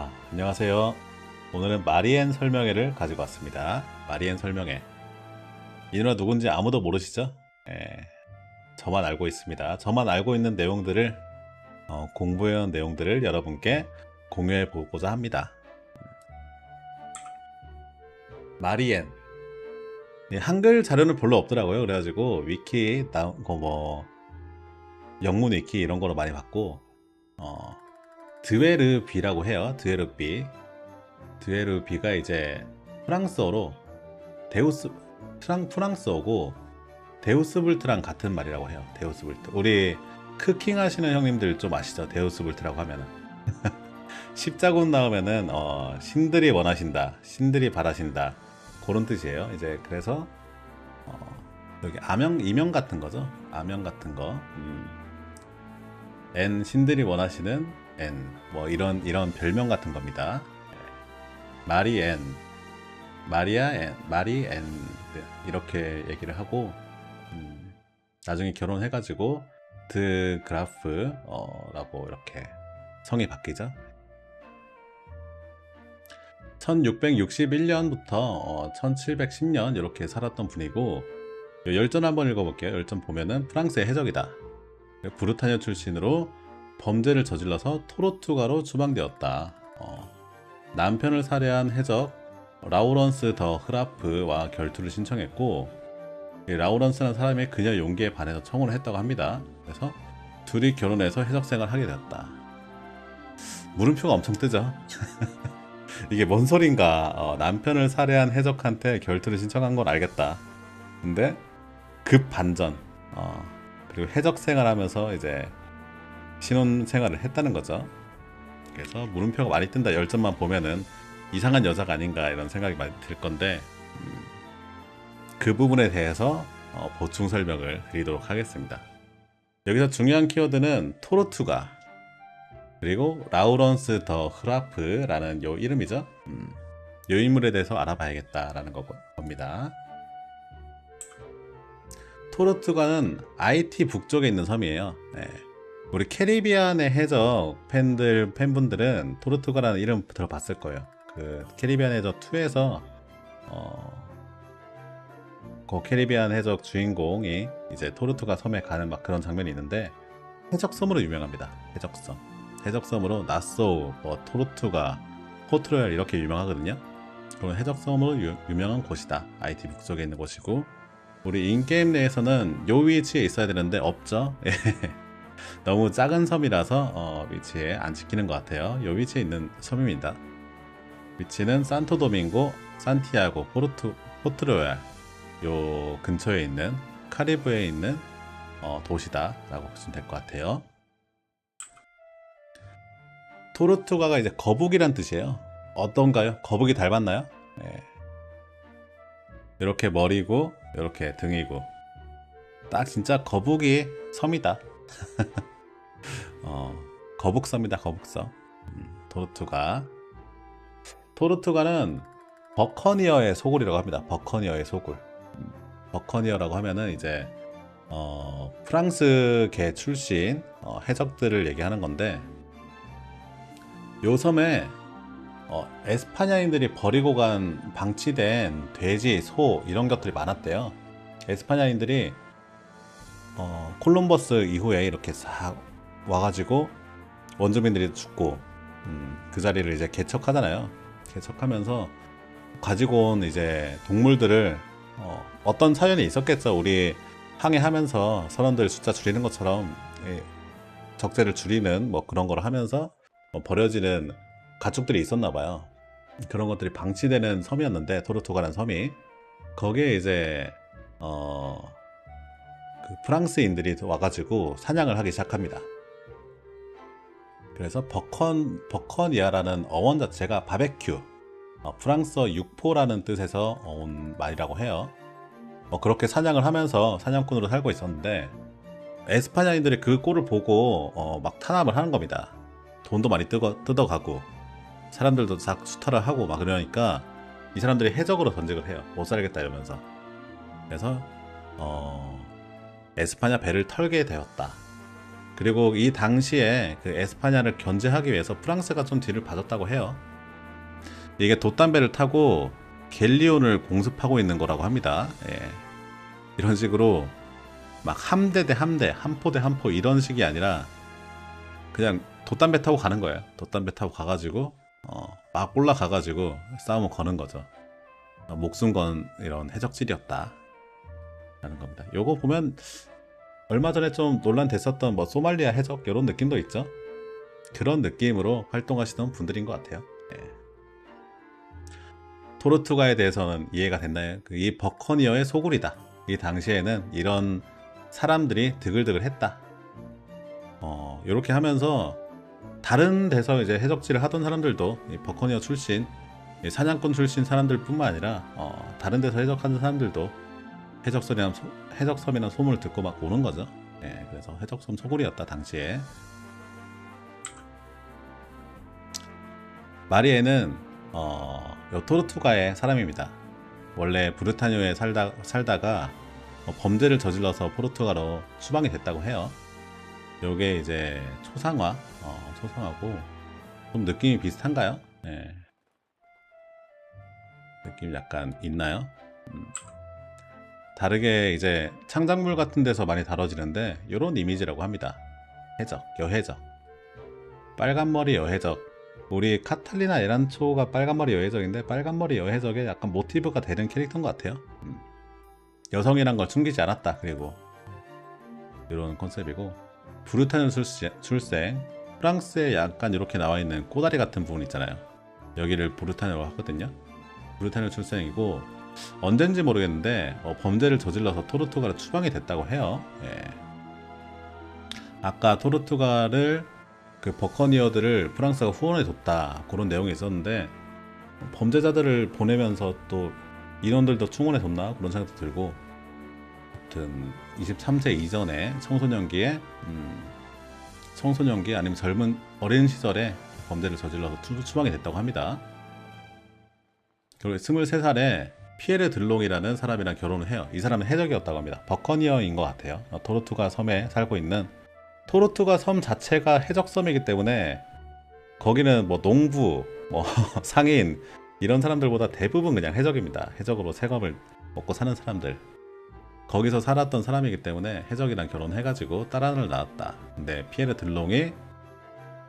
아, 안녕하세요. 오늘은 마리엔 설명회를 가지고 왔습니다. 마리엔 설명회. 이 누나 누군지 아무도 모르시죠? 예, 저만 알고 있습니다. 저만 알고 있는 내용들을 어, 공부해온 내용들을 여러분께 공유해 보고자 합니다. 마리엔. 예, 한글 자료는 별로 없더라고요. 그래가지고 위키 나온 거뭐 영문 위키 이런 거로 많이 봤고 어, 드웨르비라고 해요. 드웨르비. 드웨르비가 이제 프랑스어로 데우스 프랑 프랑스어고 데우스불트랑 같은 말이라고 해요. 데우스불트. 우리 크킹 하시는 형님들 좀 아시죠? 데우스불트라고 하면은 십자군 나오면은 어, 신들이 원하신다, 신들이 바라신다 그런 뜻이에요. 이제 그래서 어, 여기 아명 이명 같은 거죠. 아명 같은 거. 음. N 신들이 원하시는 N 뭐 이런 이런 별명 같은 겁니다. 마리 N, 마리아 N, 마리 N 네, 이렇게 얘기를 하고 음, 나중에 결혼해가지고 드 그라프라고 이렇게 성이 바뀌죠. 1661년부터 어, 1710년 이렇게 살았던 분이고 열전 한번 읽어볼게요. 열전 보면은 프랑스의 해적이다. 부르타뉴 출신으로 범죄를 저질러서 토로투가로 추방되었다. 어, 남편을 살해한 해적 라우런스 더 흐라프와 결투를 신청했고 라우런스라는 사람이 그녀 용기에 반해서 청혼을 했다고 합니다. 그래서 둘이 결혼해서 해적 생활을 하게 되었다. 물음표가 엄청 뜨죠. 이게 뭔 소린가? 어, 남편을 살해한 해적한테 결투를 신청한 건 알겠다. 근데 급 반전. 어, 그리고 해적 생활하면서 이제 신혼 생활을 했다는 거죠. 그래서 물음표가 많이 뜬다. 열점만 보면은 이상한 여자가 아닌가 이런 생각이 많이 들 건데 음, 그 부분에 대해서 어, 보충 설명을 드리도록 하겠습니다. 여기서 중요한 키워드는 토르투가 그리고 라우런스 더 흐라프라는 요 이름이죠. 음, 요 인물에 대해서 알아봐야겠다라는 거, 겁니다. 토르투가는 IT 북쪽에 있는 섬이에요. 네. 우리 캐리비안의 해적 팬들 팬분들은 토르투가라는 이름 들어봤을 거예요. 그 캐리비안 해적 2에서 어, 그 캐리비안 해적 주인공이 이제 토르투가 섬에 가는 막 그런 장면이 있는데 해적 섬으로 유명합니다. 해적 섬. 해적 섬으로 나소우, 뭐 토르투가, 포트로얄 이렇게 유명하거든요. 그런 해적 섬으로 유, 유명한 곳이다. IT 북쪽에 있는 곳이고 우리 인게임 내에서는 요 위치에 있어야 되는데 없죠. 예. 너무 작은 섬이라서 어, 위치에 안 지키는 것 같아요. 요 위치에 있는 섬입니다. 위치는 산토도밍고, 산티아고, 포르투, 포트로얄 요 근처에 있는 카리브에 있는 어, 도시다 라고 보시면 될 것 같아요. 토르투가가 이제 거북이란 뜻이에요. 어떤가요? 거북이 닮았나요? 네. 이렇게 머리고 이렇게 등이고 딱 진짜 거북이 섬이다. 어, 거북섬이다 거북섬. 음, 토르투가 토르투가는 버커니어의 소굴이라고 합니다. 버커니어의 소굴. 음, 버커니어라고 하면은 이제 어, 프랑스계 출신 어, 해적들을 얘기하는 건데 요 섬에 어, 에스파냐인들이 버리고 간 방치된 돼지, 소 이런 것들이 많았대요. 에스파냐인들이 어, 콜럼버스 이후에 이렇게 싹 와가지고 원주민들이 죽고 음, 그 자리를 이제 개척하잖아요. 개척하면서 가지고 온 이제 동물들을 어, 어떤 사연이 있었겠죠. 우리 항해하면서 선원들 숫자 줄이는 것처럼 예, 적재를 줄이는 뭐 그런 걸 하면서 뭐 버려지는 가축들이 있었나 봐요. 그런 것들이 방치되는 섬이었는데 토르토가라는 섬이 거기에 이제 어, 그 프랑스인들이 와가지고 사냥을 하기 시작합니다. 그래서 버컨 버커니아라는 어원 자체가 바베큐, 어, 프랑스어 육포라는 뜻에서 온 말이라고 해요. 뭐 그렇게 사냥을 하면서 사냥꾼으로 살고 있었는데 에스파냐인들이 그 꼴을 보고 어, 막 탄압을 하는 겁니다. 돈도 많이 뜯어, 뜯어가고 사람들도 싹 수탈을 하고 막 그러니까 이 사람들이 해적으로 전직을 해요. 못 살겠다 이러면서. 그래서 어, 에스파냐 배를 털게 되었다. 그리고 이 당시에 그 에스파냐를 견제하기 위해서 프랑스가 좀 뒤를 봐줬다고 해요. 이게 돛담배를 타고 갤리온을 공습하고 있는 거라고 합니다. 예. 이런 식으로 막 함대 대 함대, 함포 대 함포 이런 식이 아니라 그냥 돛담배 타고 가는 거예요. 돛담배 타고 가가지고 어, 막 올라가가지고 싸움을 거는 거죠. 어, 목숨 건 이런 해적질이었다. 라는 겁니다. 요거 보면 얼마 전에 좀 논란됐었던 뭐 소말리아 해적 이런 느낌도 있죠. 그런 느낌으로 활동하시던 분들인 것 같아요. 예. 토르투가에 대해서는 이해가 됐나요? 그이 버커니어의 소굴이다. 이 당시에는 이런 사람들이 드글드글 했다. 어, 이렇게 하면서 다른 데서 이제 해적질을 하던 사람들도 이 버커니어 출신, 이 사냥꾼 출신 사람들뿐만 아니라 어, 다른 데서 해적하는 사람들도 해적섬이나 소, 해적섬이나 소문을 듣고 막 오는 거죠. 예, 그래서 해적섬 소굴이었다 당시에. 마리에는 어, 요토르투가의 사람입니다. 원래 브르타뉴에 살다, 살다가 어, 범죄를 저질러서 포르투갈로 추방이 됐다고 해요. 요게 이제 초상화, 어, 초상화고 좀 느낌이 비슷한가요? 예. 느낌 약간 있나요? 음. 다르게 이제 창작물 같은 데서 많이 다뤄지는데 이런 이미지라고 합니다. 해적, 여해적. 빨간머리 여해적. 우리 카탈리나 에란초가 빨간머리 여해적인데 빨간머리 여해적의 약간 모티브가 되는 캐릭터인 것 같아요. 음. 여성이란 걸 숨기지 않았다. 그리고 이런 컨셉이고 브루타뉴 출생 프랑스에 약간 이렇게 나와 있는 꼬다리 같은 부분 있잖아요. 여기를 브루타뉴라고 하거든요. 브루타뉴 출생이고 언젠지 모르겠는데 어, 범죄를 저질러서 토르투갈을 추방이 됐다고 해요. 예. 아까 토르투갈을 그 버커니어들을 프랑스가 후원해 줬다 그런 내용이 있었는데 범죄자들을 보내면서 또 인원들도 충원해 줬나 그런 생각도 들고 아무튼 23세 이전에 청소년기에 음, 청소년기 아니면 젊은 어린 시절에 범죄를 저질러서 추방이 됐다고 합니다. 결국 23살에 피에르 들롱이라는 사람이랑 결혼을 해요. 이 사람은 해적이었다고 합니다. 버커니어인 것 같아요. 어, 토르투가 섬에 살고 있는 토르투가 섬 자체가 해적섬이기 때문에 거기는 뭐 농부, 뭐 상인 이런 사람들보다 대부분 그냥 해적입니다. 해적으로 생업을 먹고 사는 사람들. 거기서 살았던 사람이기 때문에 해적이랑 결혼해가지고 딸 하나를 낳았다. 근데 피에르 들롱이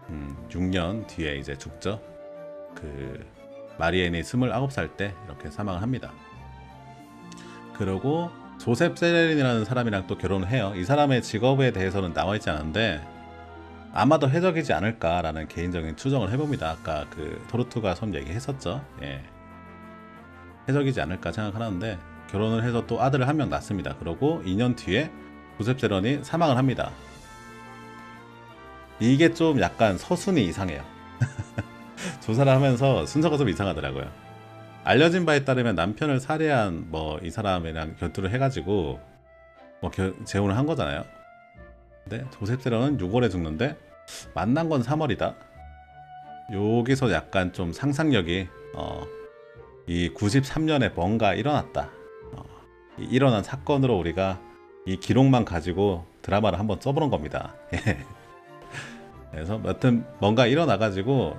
음, 6년 뒤에 이제 죽죠. 그 마리엔이 29살 때 이렇게 사망을 합니다. 그리고 조셉 세레린이라는 사람이랑 또 결혼을 해요. 이 사람의 직업에 대해서는 나와 있지 않은데 아마도 해적이지 않을까라는 개인적인 추정을 해봅니다. 아까 그 토르투가 섬 얘기했었죠. 예. 해적이지 않을까 생각하는데 결혼을 해서 또 아들을 한 명 낳습니다. 그리고 2년 뒤에 조셉 세런이 사망을 합니다. 이게 좀 약간 서순이 이상해요. 조사를 하면서 순서가 좀 이상하더라고요. 알려진 바에 따르면 남편을 살해한 뭐 이 사람이랑 결투를 해가지고 뭐 겨, 재혼을 한 거잖아요. 근데 조셉 세런은 6월에 죽는데 만난 건 3월이다. 여기서 약간 좀 상상력이 어, 이 93년에 뭔가 일어났다. 어, 이 일어난 사건으로 우리가 이 기록만 가지고 드라마를 한번 써보는 겁니다. 그래서 여튼 뭔가 일어나가지고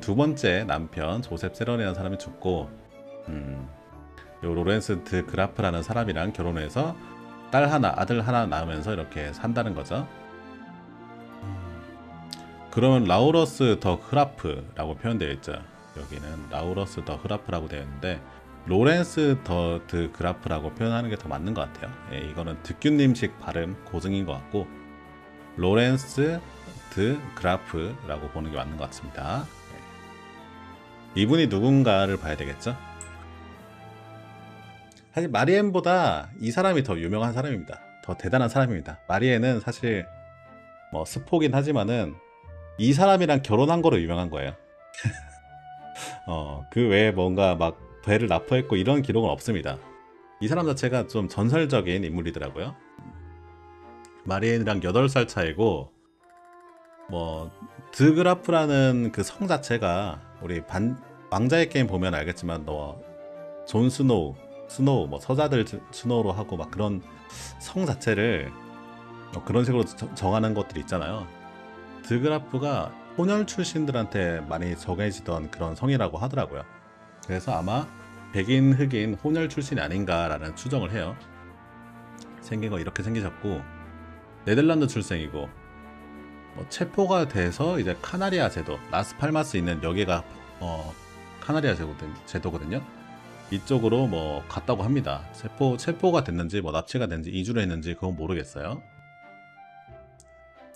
두 번째 남편 조셉 세런이라는 사람이 죽고 음, 요 로렌스 드 그라프라는 사람이랑 결혼해서 딸 하나 아들 하나 낳으면서 이렇게 산다는 거죠. 그러면 라우러스 더 흐라프라고 표현되어 있죠. 여기는 라우러스 더 흐라프라고 되어 있는데 로렌스 더 드 그라프라고 표현하는 게 더 맞는 것 같아요. 예, 이거는 득균님식 발음 고증인 것 같고 로렌스 드 그라프라고 보는 게 맞는 것 같습니다. 예. 이분이 누군가를 봐야 되겠죠? 사실 마리엔보다 이 사람이 더 유명한 사람입니다. 더 대단한 사람입니다. 마리엔은 사실 뭐 스포긴 하지만은 이 사람이랑 결혼한 거로 유명한 거예요. 어, 그 외에 뭔가 막 배를 납포했고 이런 기록은 없습니다. 이 사람 자체가 좀 전설적인 인물이더라고요. 마리엔이랑 8살 차이고 뭐 드그라프라는 그 성 자체가 우리 반 왕자의 게임 보면 알겠지만 너존 스노우, 스노우 뭐 서자들 스노우로 하고 막 그런 성 자체를 어, 그런 식으로 저- 정하는 것들이 있잖아요. 드그라프가 혼혈 출신들한테 많이 정해지던 그런 성이라고 하더라고요. 그래서 아마 백인, 흑인, 혼혈 출신이 아닌가라는 추정을 해요. 생긴 거 이렇게 생기셨고 네덜란드 출생이고 뭐 체포가 돼서 이제 카나리아 제도, 라스팔마스 있는 여기가 어, 카나리아 제도거든- 제도거든요. 이쪽으로 뭐 갔다고 합니다. 체포 체포가 됐는지 뭐 납치가 됐는지 이주를 했는지 그건 모르겠어요.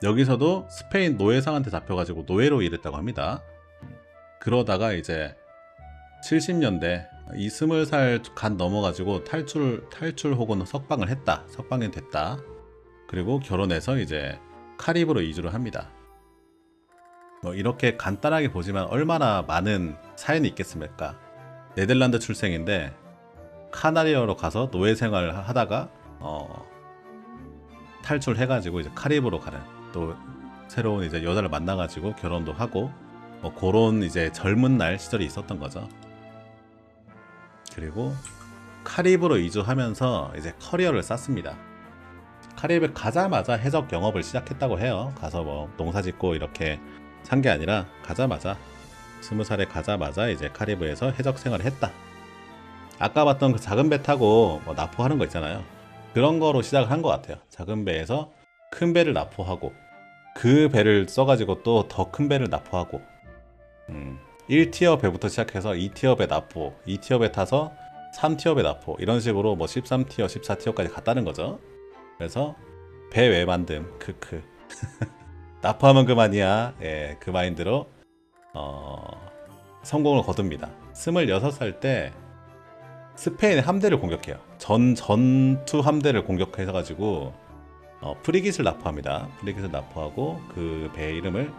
여기서도 스페인 노예상한테 잡혀가지고 노예로 일했다고 합니다. 그러다가 이제 70년대 이 스물 살 간 넘어가지고 탈출 탈출 혹은 석방을 했다. 석방이 됐다. 그리고 결혼해서 이제 카리브로 이주를 합니다. 뭐 이렇게 간단하게 보지만 얼마나 많은 사연이 있겠습니까? 네덜란드 출생인데 카나리아로 가서 노예 생활을 하다가 어, 탈출해가지고 이제 카리브로 가는 또 새로운 이제 여자를 만나가지고 결혼도 하고 뭐 그런 이제 젊은 날 시절이 있었던 거죠. 그리고 카리브로 이주하면서 이제 커리어를 쌓습니다. 카리브에 가자마자 해적 영업을 시작했다고 해요. 가서 뭐 농사 짓고 이렇게 산 게 아니라 가자마자 스무 살에 가자마자 이제 카리브에서 해적 생활을 했다. 아까 봤던 그 작은 배 타고 뭐 납포하는 거 있잖아요. 그런 거로 시작을 한 것 같아요. 작은 배에서 큰 배를 납포하고 그 배를 써가지고 또 더 큰 배를 납포하고 음, 1티어 배부터 시작해서 2티어 배 납포, 2티어 배 타서 3티어 배 납포 이런 식으로 뭐 13티어, 14티어까지 갔다는 거죠. 그래서 배 왜 만듦 크크 납포하면 그만이야 예, 그 마인드로 어, 성공을 거둡니다. 26살 때 스페인의 함대를 공격해요. 전 전투 함대를 공격해서 가지고 어, 프리깃을 납포합니다. 프리깃을 납포하고 그 배 이름을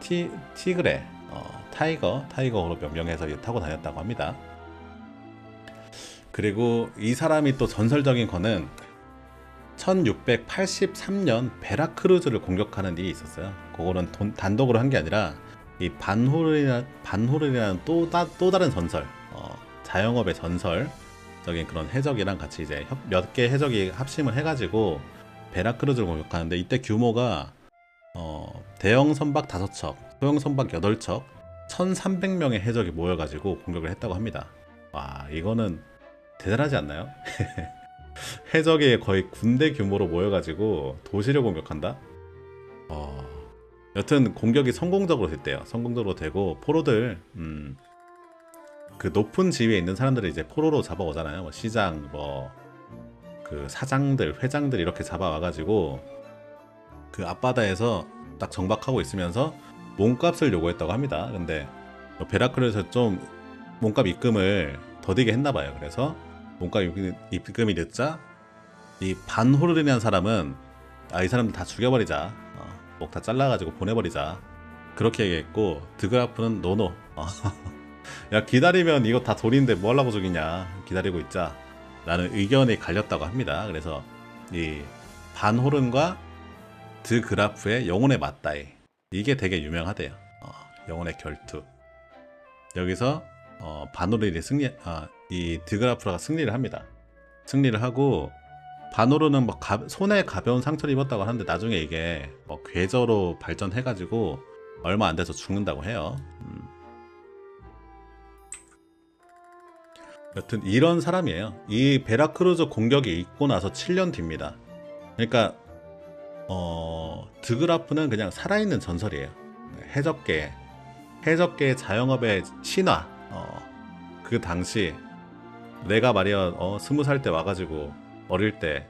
티 티그레 어, 타이거 타이거로 명명해서 이제 타고 다녔다고 합니다. 그리고 이 사람이 또 전설적인 거는 1683년 베라크루즈를 공격하는 일이 있었어요. 그거는 돈- 단독으로 한 게 아니라 이 반호르이라, 반호르이라는 또, 다, 또 다른 전설, 어, 자영업의 전설적인 그런 해적이랑 같이 이제 몇 개 해적이 합심을 해가지고 베라크루즈를 공격하는데 이때 규모가 어, 대형 선박 5척, 소형 선박 8척, 1300명의 해적이 모여가지고 공격을 했다고 합니다. 와, 이거는 대단하지 않나요? 해적이 거의 군대 규모로 모여가지고 도시를 공격한다? 어, 여튼 공격이 성공적으로 됐대요. 성공적으로 되고 포로들 음, 그 높은 지위에 있는 사람들을 이제 포로로 잡아오잖아요. 뭐 시장, 뭐 그 사장들, 회장들 이렇게 잡아와가지고 그 앞바다에서 딱 정박하고 있으면서 몸값을 요구했다고 합니다. 근데 베라클에서 좀 몸값 입금을 더디게 했나봐요. 그래서 입금- 입금이 늦자 이 반호르리라는 사람은 아 이 사람들 다 죽여버리자. 어, 목다 잘라가지고 보내버리자. 그렇게 얘기했고 드그라프는 노노. 어, 야 기다리면 이거 다 돈인데 뭐 하려고 죽이냐. 기다리고 있자. 라는 의견이 갈렸다고 합니다. 그래서 이 반호른과 드그라프의 영혼의 맞다이. 이게 되게 유명하대요. 어, 영혼의 결투. 여기서 어, 반호른이 승리 아, 이 드그라프가 승리를 합니다 승리를 하고 반호르는 뭐 가- 손에 가벼운 상처를 입었다고 하는데 나중에 이게 뭐 괴저로 발전해가지고 얼마 안 돼서 죽는다고 해요. 음. 여튼 이런 사람이에요. 이 베라크루즈 공격이 있고 나서 7년 뒤입니다. 그러니까 어, 드그라프는 그냥 살아있는 전설이에요. 해적계, 해적계 자영업의 신화. 어, 그 당시 내가 말이야 어, 스무 살 때 와가지고 어릴 때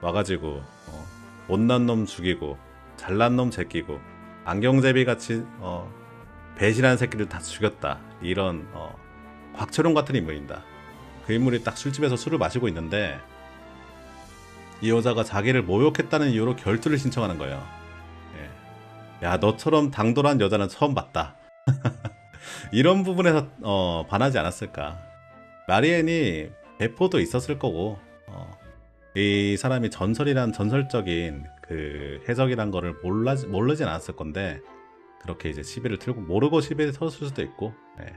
와가지고 어, 못난 놈 죽이고 잘난 놈 제끼고 안경제비 같이 어, 배신한 새끼들 다 죽였다 이런 어, 곽철용 같은 인물입니다. 그 인물이 딱 술집에서 술을 마시고 있는데 이 여자가 자기를 모욕했다는 이유로 결투를 신청하는 거예요. 예. 야 너처럼 당돌한 여자는 처음 봤다. 이런 부분에서 어, 반하지 않았을까. 마리엔이 배포도 있었을 거고 어, 이 사람이 전설이란 전설적인 그 해적이란 거를 몰라 모르진 않았을 건데 그렇게 이제 시비를 틀고 모르고 시비를 털었을 수도 있고 네.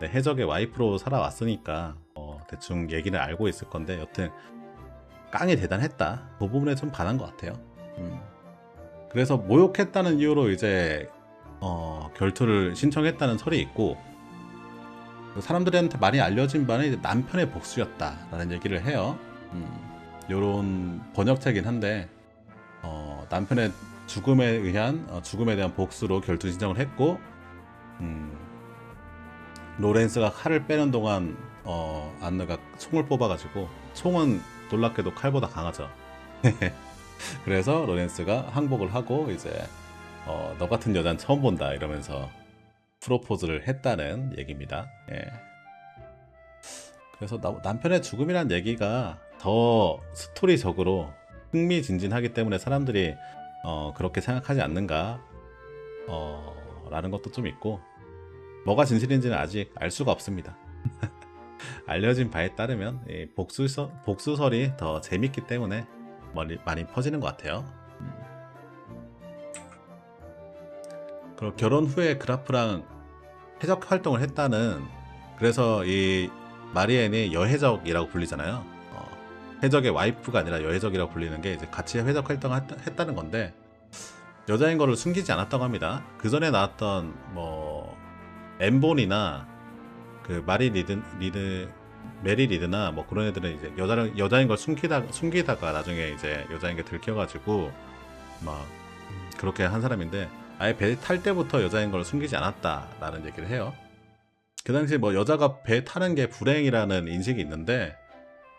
네, 해적의 와이프로 살아왔으니까 어, 대충 얘기를 알고 있을 건데 여튼 깡이 대단했다 그 부분에 좀 반한 것 같아요 음. 그래서 모욕했다는 이유로 이제 어, 결투를 신청했다는 설이 있고 사람들한테 많이 알려진 바는 남편의 복수였다라는 얘기를 해요. 음, 요런 번역체긴 한데 어, 남편의 죽음에 의한 어, 죽음에 대한 복수로 결투 신청을 했고 음, 로렌스가 칼을 빼는 동안 어, 안느가 총을 뽑아가지고 총은 놀랍게도 칼보다 강하죠. 그래서 로렌스가 항복을 하고 이제 어, 너 같은 여자는 처음 본다 이러면서 프로포즈를 했다는 얘기입니다. 예. 그래서 나- 남편의 죽음이란 얘기가 더 스토리적으로 흥미진진하기 때문에 사람들이 어, 그렇게 생각하지 않는가 어, 라는 것도 좀 있고 뭐가 진실인지는 아직 알 수가 없습니다. 알려진 바에 따르면 이 복수설, 복수설이 더 재밌기 때문에 많이, 많이 퍼지는 것 같아요. 그리고 결혼 후에 그라프랑 해적 활동을 했다는 그래서 이 마리엔이 여해적이라고 불리잖아요. 어, 해적의 와이프가 아니라 여해적이라고 불리는 게 이제 같이 해적 활동을 했다, 했다는 건데 여자인 거를 숨기지 않았다고 합니다. 그 전에 나왔던 뭐 엠본이나 그 마리 리드 리드 메리 리드나 뭐 그런 애들은 이제 여자를 여자인 걸 숨기다 숨기다가 나중에 이제 여자인 게 들켜가지고 막 그렇게 한 사람인데 아예 배 탈 때부터 여자인 걸 숨기지 않았다라는 얘기를 해요. 그 당시 뭐 여자가 배 타는 게 불행이라는 인식이 있는데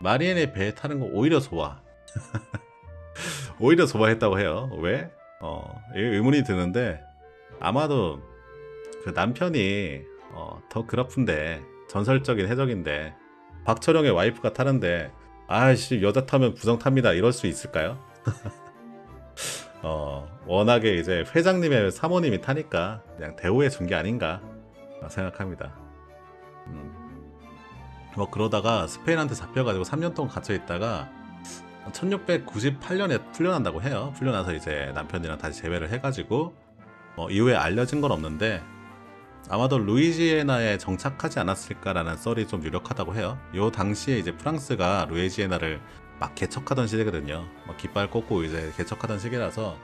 마리엔의 배에 타는 거 오히려 좋아. 오히려 좋아했다고 해요. 왜? 어, 이 의문이 드는데 아마도 그 남편이 어, 더 그라픈데 전설적인 해적인데 박철영의 와이프가 타는데 아씨 여자 타면 부정 탑니다 이럴 수 있을까요? 어 워낙에 이제 회장님의 사모님이 타니까 그냥 대우해 준 게 아닌가 생각합니다. 음. 뭐 그러다가 스페인한테 잡혀가지고 3년 동안 갇혀 있다가 1698년에 풀려난다고 해요. 풀려나서 이제 남편이랑 다시 재회를 해가지고 뭐 이후에 알려진 건 없는데 아마도 루이지애나에 정착하지 않았을까라는 썰이 좀 유력하다고 해요. 요 당시에 이제 프랑스가 루이지애나를 막 개척하던 시대거든요. 막 깃발 꽂고 이제 개척하던 시기라서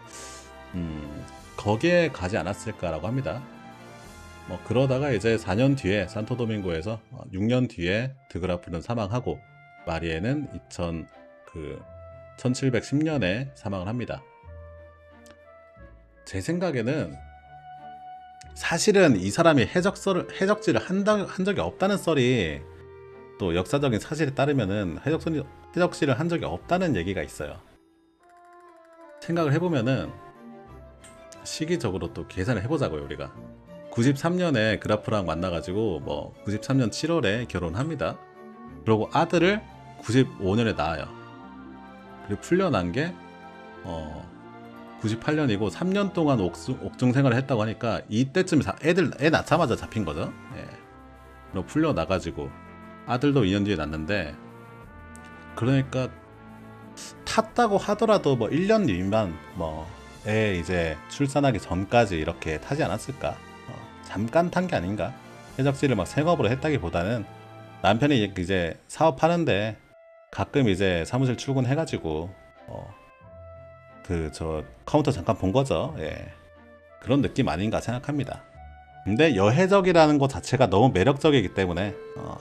음, 거기에 가지 않았을까라고 합니다. 뭐 그러다가 이제 4년 뒤에 산토도밍고에서 6년 뒤에 드그라프는 사망하고 마리에는 2000 그 1710년에 사망을 합니다. 제 생각에는 사실은 이 사람이 해적설을 해적질을 한다, 한 적이 없다는 썰이 또 역사적인 사실에 따르면은 해적설 해적질을 한 적이 없다는 얘기가 있어요. 생각을 해보면은 시기적으로 또 계산을 해보자고요 우리가 93년에 그라프랑 만나가지고 뭐 93년 7월에 결혼합니다. 그리고 아들을 95년에 낳아요. 그리고 풀려난 게 어, 98년이고 3년 동안 옥중, 옥중 생활을 했다고 하니까 이때쯤 사- 애들 애 낳자마자 잡힌 거죠. 예. 그리고 풀려 나가지고 아들도 2년 뒤에 낳는데 그러니까 탔다고 하더라도 뭐 1년 미만 뭐애 이제 출산하기 전까지 이렇게 타지 않았을까? 어, 잠깐 탄 게 아닌가? 해적질을 막 생업으로 했다기보다는 남편이 이제 사업하는데 가끔 이제 사무실 출근해가지고 어, 그 저 카운터 잠깐 본 거죠. 예. 그런 느낌 아닌가 생각합니다. 근데 여해적이라는 것 자체가 너무 매력적이기 때문에 어,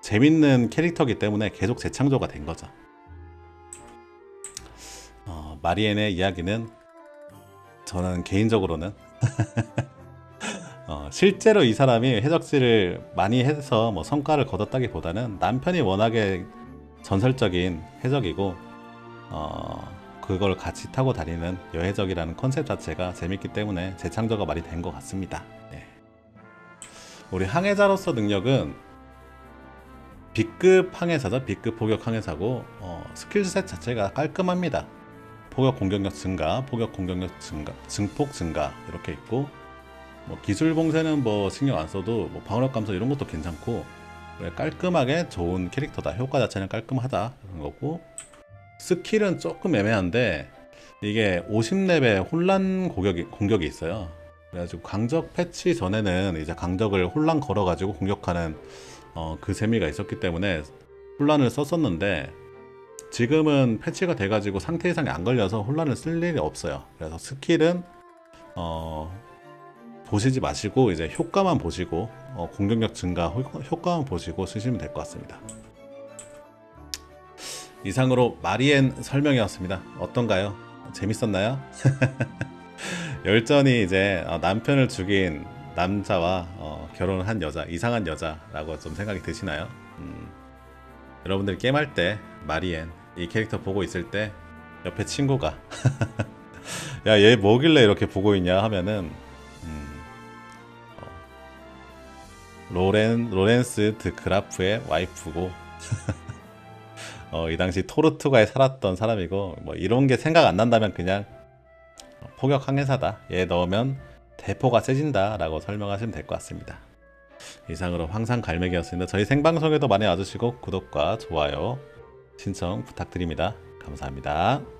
재밌는 캐릭터이기 때문에 계속 재창조가 된 거죠. 어, 마리엔의 이야기는 저는 개인적으로는 어, 실제로 이 사람이 해적질을 많이 해서 뭐 성과를 거뒀다기보다는 남편이 워낙에 전설적인 해적이고 어, 그걸 같이 타고 다니는 여해적이라는 컨셉 자체가 재밌기 때문에 재창조가 많이 된 것 같습니다. 네. 우리 항해자로서 능력은 B급 항해사죠. B급 포격 항해사고 어, 스킬셋 자체가 깔끔합니다. 포격 공격력 증가, 포격 공격력 증가, 증폭 증가 이렇게 있고 뭐 기술 봉쇄는 뭐 신경 안 써도 뭐 방어력 감소 이런 것도 괜찮고 그래, 깔끔하게 좋은 캐릭터다. 효과 자체는 깔끔하다 그런 거고 스킬은 조금 애매한데 이게 50렙의 혼란 공격이, 공격이 있어요. 그래가지고 강적 패치 전에는 이제 강적을 혼란 걸어가지고 공격하는 어, 그 재미가 있었기 때문에 혼란을 썼었는데 지금은 패치가 돼가지고 상태 이상이 안 걸려서 혼란을 쓸 일이 없어요. 그래서 스킬은 어, 보시지 마시고 이제 효과만 보시고 어, 공격력 증가 효- 효과만 보시고 쓰시면 될 것 같습니다. 이상으로 마리엔 설명이었습니다. 어떤가요? 재밌었나요? 열전이 이제 어, 남편을 죽인 남자와 어, 결혼을 한 여자, 이상한 여자라고 좀 생각이 드시나요? 음, 여러분들이 게임할 때 마리엔 이 캐릭터 보고 있을 때 옆에 친구가 야 얘 뭐길래 이렇게 보고 있냐 하면은 음, 어, 로렌 로렌스 드 그라프의 와이프고 어, 이 당시 토르투가에 살았던 사람이고 뭐 이런 게 생각 안 난다면 그냥 포격 항해사다. 얘 넣으면 대포가 세진다라고 설명하시면 될 것 같습니다. 이상으로 황상 갈매기였습니다. 저희 생방송에도 많이 와주시고 구독과 좋아요 신청 부탁드립니다. 감사합니다.